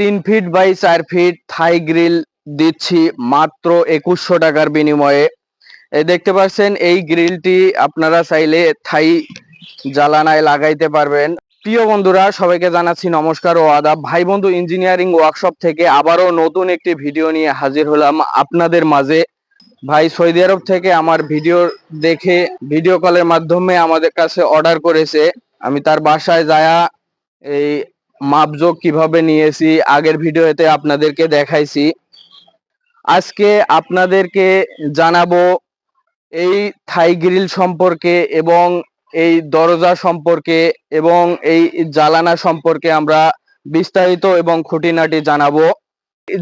তিন feet by চার feet Thai grill দিচ্ছি মাত্র একুশশো টাকার বিনিময়ে। দেখতে পাচ্ছেন, এই গ্রিলটি আপনারা চাইলে থাই জ্বালানায় লাগাইতে পারবেন। প্রিয় বন্ধুরা, সবাইকে জানাচ্ছি নমস্কার ও আদাব। ভাই বন্ধু ইঞ্জিনিয়ারিং ওয়ার্কশপ থেকে আবারও নতুন একটি ভিডিও নিয়ে হাজির হলাম আপনাদের মাঝে। ভাই, সৌদি আরব থেকে আমার ভিডিও দেখে ভিডিও কলের মাধ্যমে আমাদের কাছে অর্ডার করেছে। আমি তার বাসায় যায়া এই মাপজোক কীভাবে নিয়েছি, আগের ভিডিওতে আপনাদেরকে দেখাইছি। আজকে আপনাদেরকে জানাব এই থাই গ্রিল সম্পর্কে এবং এই দরজা সম্পর্কে এবং এই জালানা সম্পর্কে আমরা বিস্তারিত এবং খুঁটিনাটি জানাব।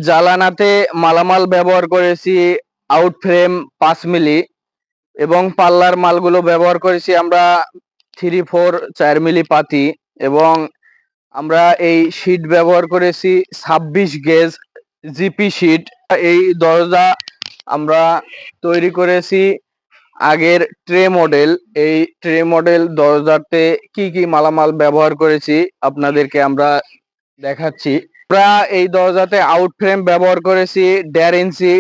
জালানাতে মালামাল ব্যবহার করেছি আউট ফ্রেম পাঁচ মিলি এবং পাল্লার মালগুলো ব্যবহার করেছি আমরা থ্রি ফোর চার মিলি পাতি এবং আমরা এই শীট ব্যবহার করেছি ছাব্বিশ গেজ জিপি শীট এই দরজা আমরা তৈরি করেছি আগের ট্রে মডেল এই ট্রে মডেল দরজাতে কি কি মালামাল ব্যবহার করেছি আপনাদেরকে আমরা দেখাচ্ছি। আমরা এই দরজাতে আউট ফ্রেম ব্যবহার করেছি দেড় ইঞ্চি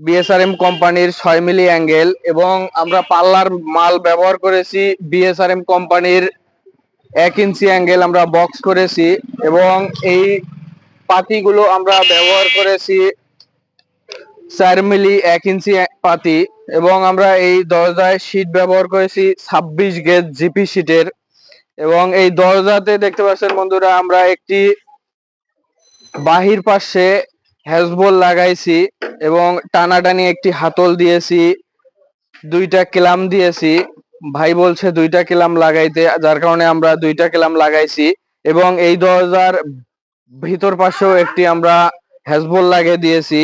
বিএসআরএম কোম্পানির ছয় মিলি অ্যাঙ্গেল এবং আমরা পাল্লার মাল ব্যবহার করেছি বিএসআরএম কোম্পানির এক ইঞ্চি অ্যাঙ্গেল আমরা বক্স করেছি এবং এই পাতিগুলো আমরা ব্যবহার করেছি চার মিলি এক ইঞ্চি পাতি এবং আমরা এই দরজায় শীট ব্যবহার করেছি ছাব্বিশ গেজ জিপি শীটের এবং এই দরজাতে দেখতে পাচ্ছেন বন্ধুরা আমরা একটি বাহির পাশে হ্যাজবল লাগাইছি এবং টানাটানি একটি হাতল দিয়েছি, দুইটা ক্লাম দিয়েছি ভাই বলছে দুইটা ক্লাম লাগাইতে, যার কারণে আমরা দুইটা ক্লাম লাগাইছি। এবং এই দরজার ভিতর পাশেও একটি আমরা হ্যাজবল লাগিয়ে দিয়েছি।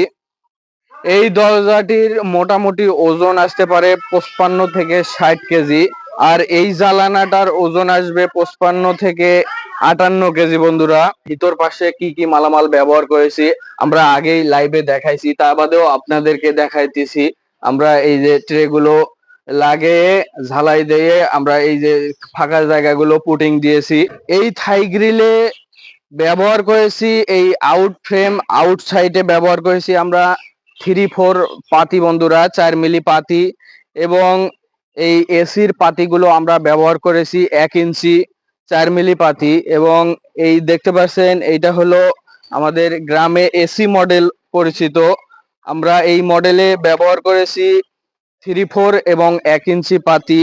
এই দরজাটির মোটামুটি ওজন আসতে পারে পঁচপান্ন থেকে ষাট কেজি, আর এই জ্বালানাটার ওজন আসবে পঁচপান্ন থেকে আটান্ন কেজি বন্ধুরা। ভিতর পাশে কি কি মালামাল ব্যবহার করেছি, আমরা আগেই লাইভে দেখাইছি। তা বাদেও আপনাদেরকে দেখাইতেছি। আমরা এই যে ট্রে গুলো লাগিয়ে ঝালাই দিয়ে আমরা এই যে ফাঁকা জায়গাগুলো পুটিং দিয়েছি। এই থাই গ্রিলে ব্যবহার করেছি, এই আউট ফ্রেম আউট সাইডে ব্যবহার করেছি আমরা থ্রি ফোর পাতি বন্ধুরা, চার মিলি পাতি এবং এই এসির পাতিগুলো আমরা ব্যবহার করেছি এক ইঞ্চি, চার মিলি পাতি এবং এই দেখতে পাচ্ছেন এইটা হলো আমাদের গ্রামে এসি মডেল পরিচিত। আমরা এই মডেলে ব্যবহার করেছি থ্রি ফোর এবং এক ইঞ্চি পাতি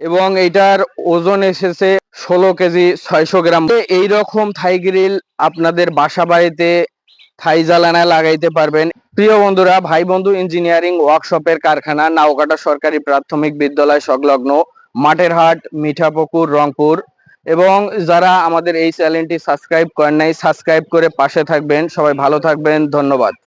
এবং এইটার ওজন এসেছে ষোলো কেজি ছয়শো গ্রাম। এই রকম থাই গ্রিল আপনাদের বাসা বাড়িতে থাই জ্বালানায় লাগাইতে পারবেন। প্রিয় বন্ধুরা, ভাই বন্ধু ইঞ্জিনিয়ারিং ওয়ার্কশপের কারখানা নাওকাটা সরকারি প্রাথমিক বিদ্যালয় সংলগ্ন মাঠের হাট মিঠাপুকুর, রংপুর এবং যারা আমাদের এই চ্যানেলটি সাবস্ক্রাইব করেন নাই, সাবস্ক্রাইব করে পাশে থাকবেন। সবাই ভালো থাকবেন। ধন্যবাদ।